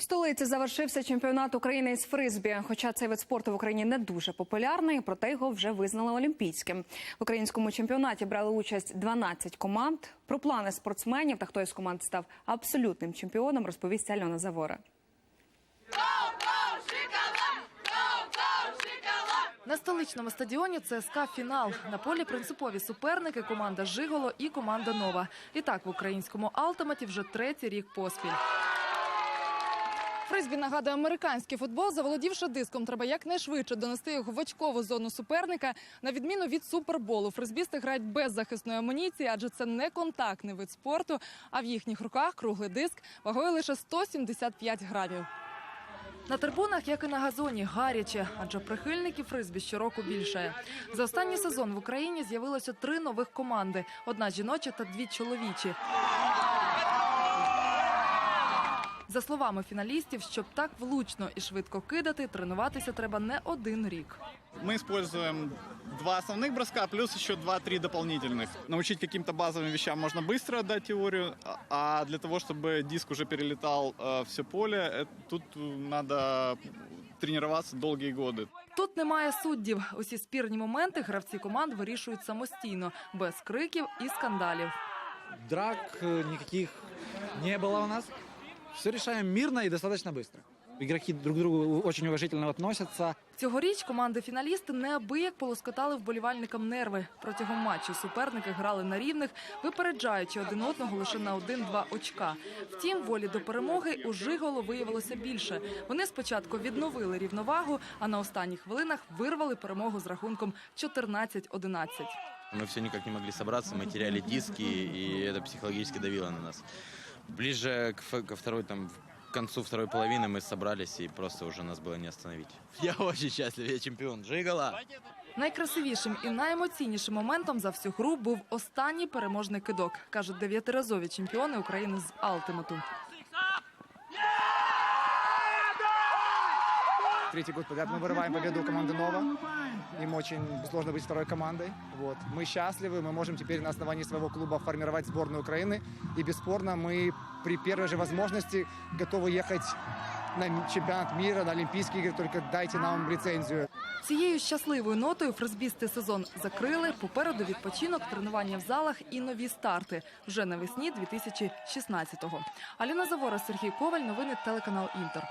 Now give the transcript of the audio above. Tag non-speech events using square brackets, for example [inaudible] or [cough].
В столиці завершився чемпіонат України із фризбі. Хоча цей вид спорту в Україні не дуже популярний, проте його вже визнали олімпійським. В українському чемпіонаті брали участь 12 команд. Про плани спортсменів та хто із команд став абсолютним чемпіоном, розповість Альона Завора. На столичному стадіоні ЦСКА фінал. На полі принципові суперники команда Жиголо і команда Нова. І так в українському Алтаматі вже третій рік поспіль. Фризбі нагадує американський футбол. Заволодівши диском, треба якнайшвидше донести його в очкову зону суперника. На відміну від суперболу, фризбісти грають без захисної амуніції, адже це не контактний вид спорту. А в їхніх руках круглий диск вагою лише 175 грамів. На трибунах, як і на газоні, гаряче, адже прихильників фризбі щороку більше. За останній сезон в Україні з'явилося три нових команди: одна жіноча та дві чоловічі. За словами фіналістів, щоб так влучно і швидко кидати, тренуватися треба не один рік. Мы используем два основных броска, плюс еще два-три дополнительных. Научить каким-то базовым вещам можно быстро отдать теорию, а- а для того, чтобы диск уже перелетал все поле, э, тут э, надо тренироваться долгие годы. Тут немає суддів. Усі спірні моменти гравці команд вирішують самостійно, без криків і скандалів. Драк э, никаких не было у нас. Все решаем мирно и достаточно быстро. Игроки друг к другу очень уважительно относятся. Цьогоріч команди фіналісти неабияк полоскотали вболівальникам нерви. Протягом матчу суперники грали на рівних, випереджаючи один одного лише на один-два очка. Втім, волі до перемоги у Жиголо виявилося більше. Вони спочатку відновили рівновагу, а на останніх хвилинах вирвали перемогу з рахунком 14-11. Мы все никак не могли собраться, мы теряли диски, и это психологически давило на нас. Ближе к, ф- ко второй, там, к концу второй половины мы собрались, и просто уже нас было не остановить. [laughs] Я очень счастлив, я чемпион. Жигала! Найкрасивішим і найемоційнішим моментом за всю гру був останній переможний кидок, кажуть дев'ятиразові чемпіони України з Алтимату. Третий год подряд мы вырываем победу у команды Нова. Им очень сложно быть второй командой. Вот. Мы счастливы, мы можем теперь на основании своего клуба формировать сборную Украины. И бесспорно мы при первой же возможности готовы ехать на чемпионат мира, на Олимпийские игры, только дайте нам лицензию. Цією щасливою нотою фризбісти сезон закрили. Попереду відпочинок, тренування в залах і нові старти вже навесні 2016-го. Аліна Завора, Сергій Коваль. Новини телеканал Інтер.